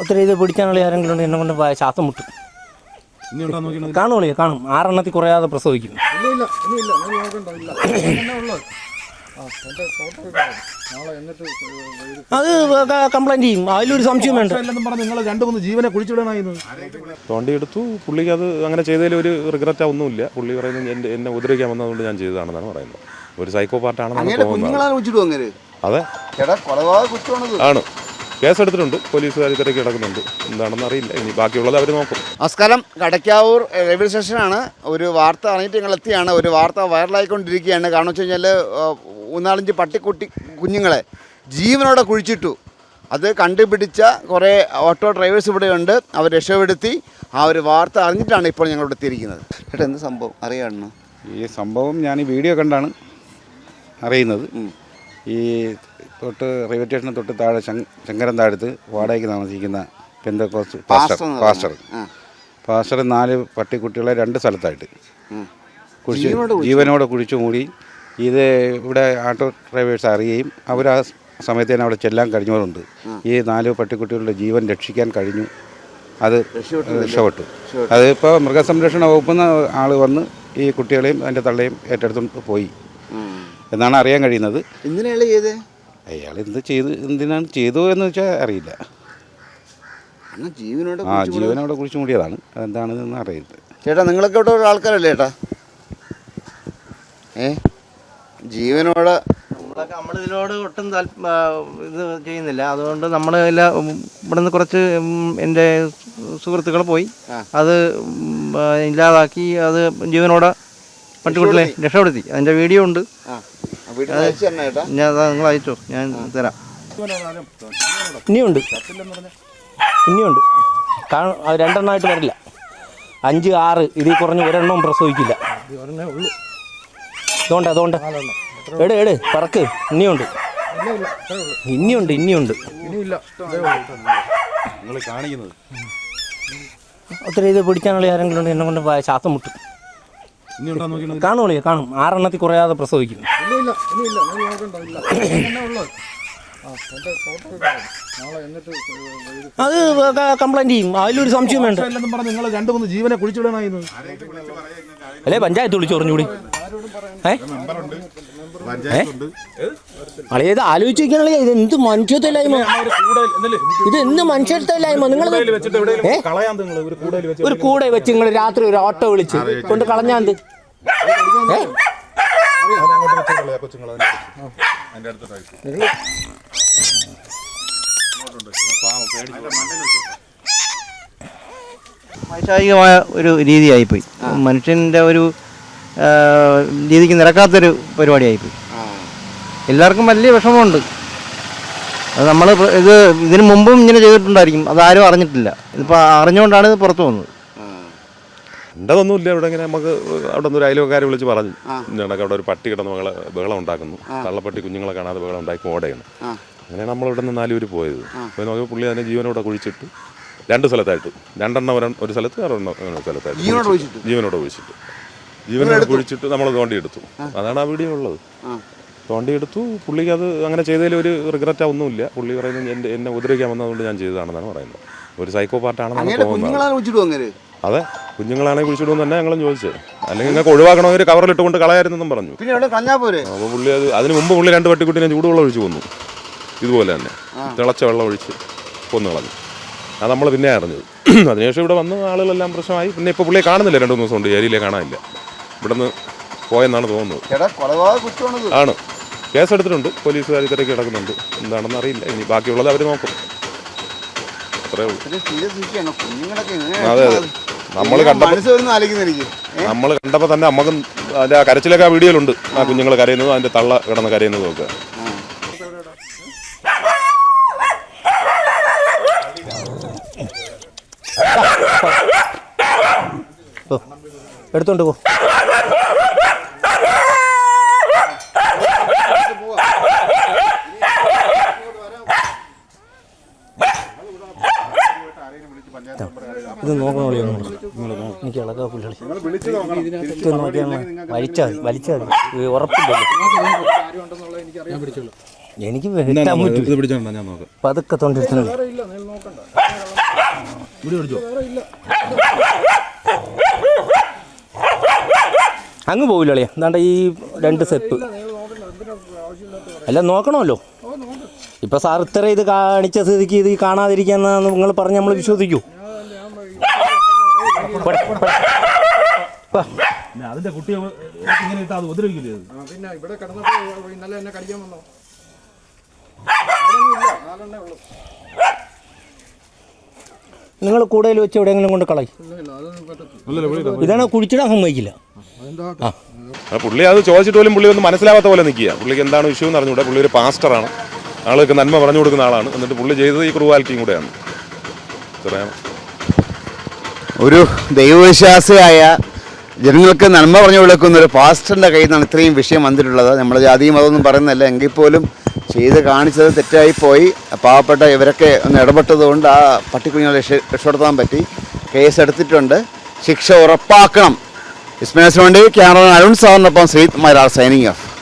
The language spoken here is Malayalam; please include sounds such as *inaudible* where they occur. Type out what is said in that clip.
ഒത്തിരി ഇത് പിടിക്കാനുള്ള ആരെങ്കിലും ഉണ്ട് എന്നെ കൊണ്ട് ഭയ- ശ്വാസം മുട്ടും. കാണുള്ളൂ കാണും. ആറെണ്ണത്തിൽ കുറയാതെ പ്രസവിക്കും. *coughs* അത് കംപ്ലൈന്റ് ചെയ്യും. അതിലൊരു സംശയം വേണ്ട. ഇല്ലെന്നും പറഞ്ഞ് നിങ്ങൾ രണ്ട് മൂന്ന് ജീവനെ കുഴിച്ചിടണമായിരുന്നു തോണ്ടിയെടുത്തു പുള്ളിക്ക് അത് അങ്ങനെ ചെയ്തതിൽ ഒരു റിഗ്രറ്റ് ഒന്നുമില്ല. പുള്ളി പറയുന്നത് എന്നെ എന്നെ ഉപദ്രവിക്കാൻ വന്നതുകൊണ്ട് ഞാൻ ചെയ്തതാണെന്നാണ് പറയുന്നത്. ഒരു സൈക്കോ പാർട്ടാണെന്നാണ് അങ്ങനെ തോന്നുന്നത് കുഞ്ഞുങ്ങളാണ് വിളിച്ചിടും അങ്ങനെ അതെ. കൊലപാതക കുറ്റമാണത്. ആണ്. കേസെടുത്തിട്ടുണ്ട്. പോലീസുകാർ ഇത്രയ്ക്ക് കിടക്കുന്നുണ്ട്. എന്താണെന്ന് അറിയില്ല. ഇനി ബാക്കിയുള്ളത് അവർ നോക്കും. നമസ്കാരം. കടക്കാവൂർ റെയിൽവേ സ്റ്റേഷനാണ്. ഒരു വാർത്ത അറിഞ്ഞിട്ട് ഞങ്ങൾ എത്തിയാണ്. ഒരു വാർത്ത വൈറലായിക്കൊണ്ടിരിക്കുകയാണ്. കാരണം വെച്ച് കഴിഞ്ഞാൽ മൂന്നാലഞ്ച് പട്ടിക്കുട്ടി കുഞ്ഞുങ്ങളെ ജീവനോടെ കുഴിച്ചിട്ടു. അത് കണ്ടുപിടിച്ച കുറേ ഓട്ടോ ഡ്രൈവേഴ്സ് ഇവിടെയുണ്ട്. അവർ രക്ഷപ്പെടുത്തി. ആ ഒരു വാർത്ത അറിഞ്ഞിട്ടാണ് ഇപ്പോൾ ഞങ്ങൾ ഇവിടെ എത്തിയിരിക്കുന്നത്. ചേട്ടാ എന്ത് സംഭവം? അറിയാണോ ഈ സംഭവം ഞാൻ ഈ വീഡിയോ കണ്ടാണ് അറിയുന്നത്. ഈ തൊട്ട് റെയിൽവേ സ്റ്റേഷന് തൊട്ട് താഴെ ശങ്കരം ശങ്കരൻ താഴത്ത് വാടകയ്ക്ക് താമസിക്കുന്ന പെന്തക്കോസ് പാസ്റ്റർ പാസ്റ്റർ പാസ്റ്റർ. നാല് പട്ടിക്കുട്ടികളെ രണ്ട് സ്ഥലത്തായിട്ട്. ഉം. കുഴിച്ച് ജീവനോടെ കുഴിച്ചു? ജീവനോടെ കുഴിച്ചു മൂടി. ഇത് ഇവിടെ ആട്ടോ ഡ്രൈവേഴ്സ് അറിയുകയും അവർ ആ സമയത്ത് തന്നെ അവിടെ ചെല്ലാൻ കഴിഞ്ഞവരുണ്ട്. ഈ നാല് പട്ടിക്കുട്ടികളുടെ ജീവൻ രക്ഷിക്കാൻ കഴിഞ്ഞു. അത് രക്ഷപ്പെട്ടു. അതിപ്പോൾ മൃഗസംരക്ഷണ വകുപ്പിൽ നിന്ന് ആൾ വന്ന് ഈ കുട്ടികളെയും അതിന്റെ തള്ളയും ഏറ്റെടുത്തുകൊണ്ട് പോയി. എന്നാണ് അറിയാൻ കഴിയുന്നത്. എന്തിനാണ് ചെയ്തേ? അയാൾ എന്ത് ചെയ്ത് എന്തിനാണ് ചെയ്തു എന്ന് വെച്ചാൽ അറിയില്ല. ആ ജീവനോടെ ആ കുഴിച്ചു മൂടിയതാണ് അതെന്താണെന്ന് അറിയില്ല ചേട്ടാ നിങ്ങളൊക്കെ ഇവിടെ ഒരു ആൾക്കാരല്ലേ ചേട്ടാ? ഏ? ജീവനോടെ നമ്മളൊക്കെ നമ്മളിതിനോട് ഒട്ടും ഇത് ചെയ്യുന്നില്ല. അതുകൊണ്ട് നമ്മൾ എല്ലാ കുറച്ച് എന്റെ സുഹൃത്തുക്കൾ പോയി. അത് ഇല്ലാതാക്കി അത് ജീവനോടെ പട്ടിക്കുട്ടികളെ രക്ഷപ്പെടുത്തി. അതിന്റെ വീഡിയോ ഉണ്ട്. ഞാൻ നിങ്ങൾ അയച്ചോ ഞാൻ തരാം. ഇനിയുണ്ട്. ഇനിയുണ്ട്. കാണും അത് രണ്ടെണ്ണമായിട്ട് വരില്ല. അഞ്ച് ആറ് ഇതിൽ കുറഞ്ഞ് ഒരെണ്ണവും പ്രസവിക്കില്ല. അതുകൊണ്ട് അതുകൊണ്ട് എട് എട് പറക്ക്. ഇനിയുണ്ട്. ഇനിയുണ്ട് ഇനിയുണ്ട്. ഒത്തിരി ഇത് പിടിക്കാനുള്ള ആരെങ്കിലും ഉണ്ട് എന്നെ കൊണ്ട് ശ്വാസം മുട്ടും. നോക്കിയത് കാണും ആറെണ്ണത്തിൽ കുറയാതെ പ്രസവിക്കും. ഇല്ല ഇല്ല ഇല്ല നീ നോക്കണ്ട ഇല്ല. തന്നെ ഉള്ളത് ആ ഫോട്ടോ എടുക്കണം നാളെ എന്നിട്ട് അത് കംപ്ലൈന്റ് ചെയ്യും. അതിലൊരു സംശയം വേണ്ട. രണ്ടു പറഞ്ഞ് നിങ്ങൾ രണ്ട് മൂന്ന് ജീവനെ കുഴിച്ചിടണമായിരുന്നു അല്ലേ പഞ്ചായത്ത് വിളിച്ചു പറഞ്ഞുകൂടി? ഏ? അളിയത് ആലോചിച്ച് നോക്കിയാണല്ലേ ഇത് എന്ത് മനുഷ്യത്വമില്ലായ്മ? ഇത് എന്ത് മനുഷ്യത്വമില്ലായ്മ? നിങ്ങൾ ഒരു കൂടെ വെച്ച് നിങ്ങൾ രാത്രി ഒരു ഓട്ടോ വിളിച്ച് കൊണ്ട് കളഞ്ഞാന്ത് ഏ? അങ്ങോട്ട് വെച്ചോളൂ വൈശാചികമായ ഒരു രീതിയായിപ്പോയി. മനുഷ്യന്റെ ഒരു രീതിക്ക് നിരക്കാത്തൊരു പരിപാടിയായിപ്പോയി. എല്ലാവർക്കും വലിയ വിഷമമുണ്ട്. അത് നമ്മൾ ഇത് ഇതിനു മുമ്പും ഇങ്ങനെ ചെയ്തിട്ടുണ്ടായിരിക്കും. അതാരും അറിഞ്ഞിട്ടില്ല. ഇതിപ്പോൾ അറിഞ്ഞുകൊണ്ടാണ് ഇത് പുറത്തു വന്നത്. എന്റെതൊന്നുമില്ല ഇവിടെ ഇങ്ങനെ നമുക്ക് അവിടെ നിന്ന് ഒരു അയൽവക്കാരെ വിളിച്ച് പറഞ്ഞു. ഇന്നണക്ക് അവിടെ ഒരു പട്ടി കിടന്ന് മകളെ ബഹളം ഉണ്ടാക്കുന്നു. കള്ളപ്പട്ടി കുഞ്ഞുങ്ങളെ കാണാതെ ബഹളം ഉണ്ടാക്കി ഓടയാണ്. അങ്ങനെയാണ് നമ്മൾ ഇവിടെ നിന്ന് നാലുപേര് പോയത് അപ്പോൾ നോക്കിയപ്പോൾ പുള്ളി അതിനെ ജീവനോടെ കുഴിച്ചിട്ട് രണ്ട് സ്ഥലത്തായിട്ട്. രണ്ടെണ്ണം ഒരെണ്ണം ഒരു സ്ഥലത്ത് ഒരെണ്ണം ഒരു സ്ഥലത്തായിട്ട്. ജീവനോട് ഒഴിച്ചിട്ട് ജീവനോട് കുഴിച്ചിട്ട്. നമ്മൾ നമ്മൾ തോണ്ടിയെടുത്തു അതാണ് ആ വീഡിയോ ഉള്ളത്. തോണ്ടി എടുത്തു. പുള്ളിക്ക് അത് അങ്ങനെ ചെയ്തതിൽ ഒരു റിഗ്രറ്റ് ഒന്നുമില്ല. പുള്ളി പറയുന്നത് എന്റെ എന്നെ ഉപദ്രവിക്കാൻ വന്നതുകൊണ്ട് ഞാൻ ചെയ്തതാണെന്നാണ് പറയുന്നത്. ഒരു സൈക്കോ പാർട്ടാണെന്നാണ് തോന്നുന്നത്. അതെ. കുഞ്ഞുങ്ങളാണെങ്കിൽ കുഴിച്ചിടുമെന്ന് തന്നെ ഞങ്ങളും ചോദിച്ചത് അല്ലെങ്കിൽ നിങ്ങൾക്ക് ഒഴിവാക്കണമെങ്കിൽ ഒരു കവറിലിട്ടുകൊണ്ട് കളയായിരുന്നെന്നും പറഞ്ഞു. അപ്പോൾ പുള്ളി അത് അതിന് മുമ്പ് പുള്ളി രണ്ട് പട്ടിക്കുട്ടിനെ ചൂടുവെള്ളം ഒഴിച്ച് കൊന്നു. ഇതുപോലെ തന്നെ. തിളച്ച വെള്ളം ഒഴിച്ച് കൊന്നു കളഞ്ഞു. അത് നമ്മൾ പിന്നെ അറിഞ്ഞത്. അതിനുശേഷം ഇവിടെ വന്ന് ആളുകളെല്ലാം പ്രശ്നമായി. പിന്നെ ഇപ്പോൾ പുള്ളിയെ കാണുന്നില്ല രണ്ട് മൂന്ന് ദിവസം കൊണ്ട് ഏരിയയിലെ കാണാനില്ല. ഇവിടെ നിന്ന് പോയെന്നാണ് തോന്നുന്നത്. ആണ്. കേസെടുത്തിട്ടുണ്ട്. പോലീസുകാർ ഇത്രയൊക്കെ കിടക്കുന്നുണ്ട്. എന്താണെന്ന് അറിയില്ല. ഇനി ബാക്കിയുള്ളത് അവർ നോക്കും. അത്രേ ഉള്ളൂ. അതെ അതെ. നമ്മൾ? നമ്മൾ കണ്ടപ്പോൾ തന്നെ നമുക്കും അതിന്റെ ആ കരച്ചിലൊക്കെ ആ വീഡിയോയിലുണ്ട്. ആ കുഞ്ഞുങ്ങൾ കരയുന്നതും അതിന്റെ തള്ള കിടന്ന് കരയുന്നതും ഒക്കെ. എടുത്തോണ്ട് പോ. ഇത് നോക്കണം എനിക്ക് പുള്ളി ഇത് വലിച്ചാൽ വലിച്ചാൽ ഇത് ഉറപ്പില്ലല്ലോ എനിക്ക് പതുക്കെ നോക്കണ്ട. അങ്ങ് പോവില്ല അളിയാ. എന്താണ്ട് ഈ രണ്ട് സെപ്പ്? അല്ല നോക്കണമല്ലോ. ഇപ്പൊ സാർ ഇത്ര ഇത് കാണിച്ച സ്ഥിതിക്ക് ഇത് കാണാതിരിക്കാന്ന് നിങ്ങൾ പറഞ്ഞ് നമ്മൾ വിശ്വസിക്കൂ. അതിന്റെ കുട്ടിയെ ഇങ്ങനെ ഇട്ട് അത് ഉപദ്രവിക്കില്ലേ ആ പിന്നെ ഇവിടെ കിടന്നപ്പോ ഇന്നലെ എന്നെ കടിക്കാൻ വന്നോ? നിങ്ങൾ കൂടുതൽ വെച്ച് എവിടെയെങ്കിലും കൊണ്ട് കളയും. ഇതാണ് കുഴിച്ചിടാൻ സമ്മതിക്കില്ല. അതെന്താ ആ പുള്ളി അത് ചോദിച്ചിട്ട് പോലും പുള്ളി ഒന്നും മനസ്സിലാവാത്ത പോലെ നിൽക്കുക. പുള്ളിക്ക് എന്താണ് ഇഷ്യൂ എന്ന് അറിഞ്ഞൂടെ പുള്ളി ഒരു പാസ്റ്ററാണ് ആളുകൾക്ക് നന്മ പറഞ്ഞു കൊടുക്കുന്ന ആളാണ്. എന്നിട്ട് പുള്ളി ചെയ്തത് ഈ ക്രൂവാലിറ്റിയും കൂടെയാണ്. ഒരു ദൈവവിശ്വാസിയായ ജനങ്ങൾക്ക് നന്മ പറഞ്ഞു കൊടുക്കുന്ന ഒരു പാസ്റ്ററിന്റെ കയ്യിൽ നിന്നാണ് ഇത്രയും വിഷയം വന്നിട്ടുള്ളത്. നമ്മൾ ജാതിയും അതൊന്നും പറയുന്നില്ല എങ്കിൽ പോലും ചെയ്ത് കാണിച്ചത് തെറ്റായി പോയി പാവപ്പെട്ട ഇവരൊക്കെ ഒന്ന് ഇടപെട്ടതുകൊണ്ട് ആ പട്ടിക്കുഞ്ഞുങ്ങളെ രക്ഷ രക്ഷപ്പെടുത്താൻ പറ്റി. കേസ് എടുത്തിട്ടുണ്ട്. ശിക്ഷ ഉറപ്പാക്കണം. ഇസ്മേസിന് വേണ്ടി ക്യാമറ അരുൺ സാറിനൊപ്പം ശ്രീത് മരാർ സൈനിങ് ഓഫ്.